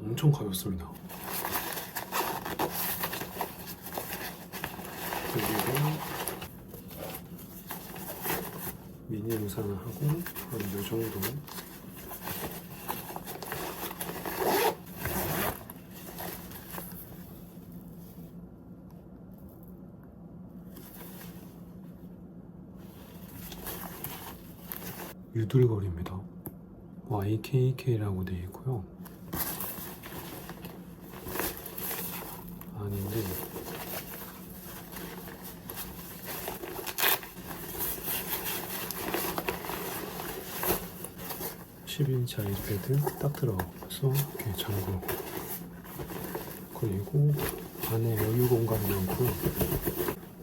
엄청 가볍습니다. 그리고 미니 영상을 하고 한이 정도 유들거립니다. YKK라고 되어 있고요. 아닌데 10인치 아이패드 딱 들어가서 이렇게 잠그고 그리고 안에 여유 공간이 많고요.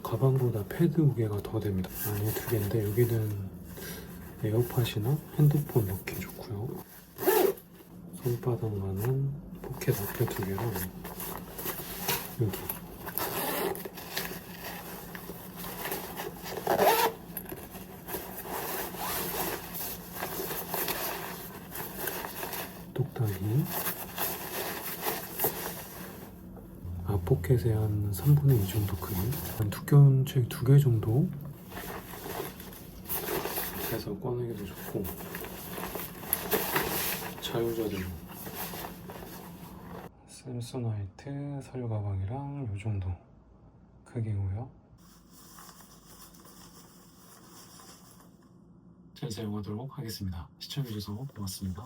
가방보다 패드 무게가 더 됩니다. 안에 두 개인데 여기는 에어팟이나 핸드폰 넣기 좋고요. 손바닥만한 포켓 앞에 두 개랑 여기 똑딱이. 아 포켓의 한 3분의 2 정도 크기. 한 두꺼운 책 두 개 정도 해서 꺼내기도 좋고. 자유자재로 샘소나이트 서류 가방이랑 요 정도 크기고요. 잘 사용하도록 하겠습니다. 시청해주셔서 고맙습니다